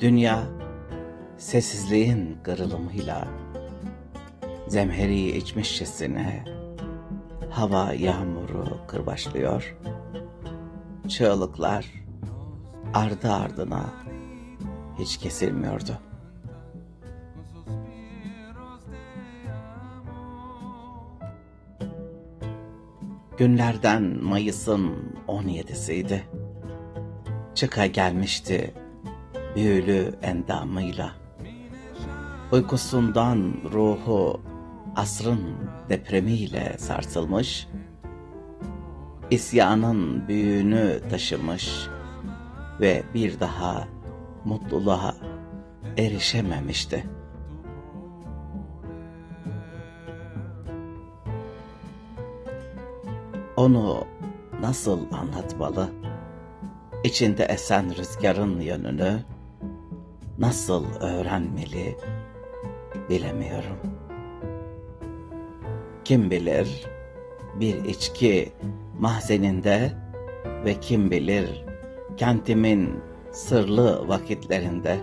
Dünya sessizliğin kırılımıyla zemheri içmişçesine hava yağmuru kırbaçlıyor. Çığlıklar ardı ardına hiç kesilmiyordu. Günlerden Mayıs'ın 17'siydi. Çıka gelmişti büyülü endamıyla. Uykusundan ruhu asrın depremiyle sarsılmış, isyanın büyüğünü taşımış ve bir daha mutluluğa erişememişti. Onu nasıl anlatmalı? İçinde esen rüzgarın yönünü nasıl öğrenmeli bilemiyorum. Kim bilir bir içki mahzeninde ve kim bilir kentimin sırlı vakitlerinde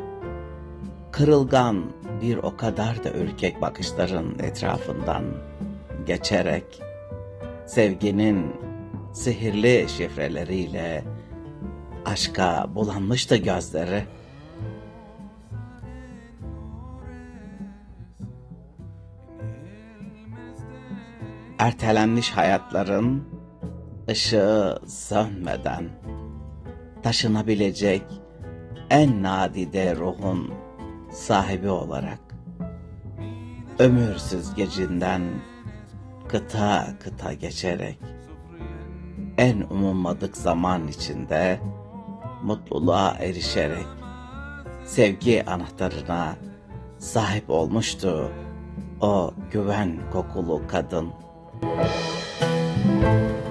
kırılgan bir o kadar da ürkek bakışların etrafından geçerek sevginin sihirli şifreleriyle aşka bulanmıştı gözleri. Ertelenmiş hayatların ışığı sönmeden taşınabilecek en nadide ruhun sahibi olarak ömür süzgecinden kıta kıta geçerek en umulmadık zaman içinde mutluluğa erişerek sevgi anahtarına sahip olmuştu o güven kokulu kadın. Música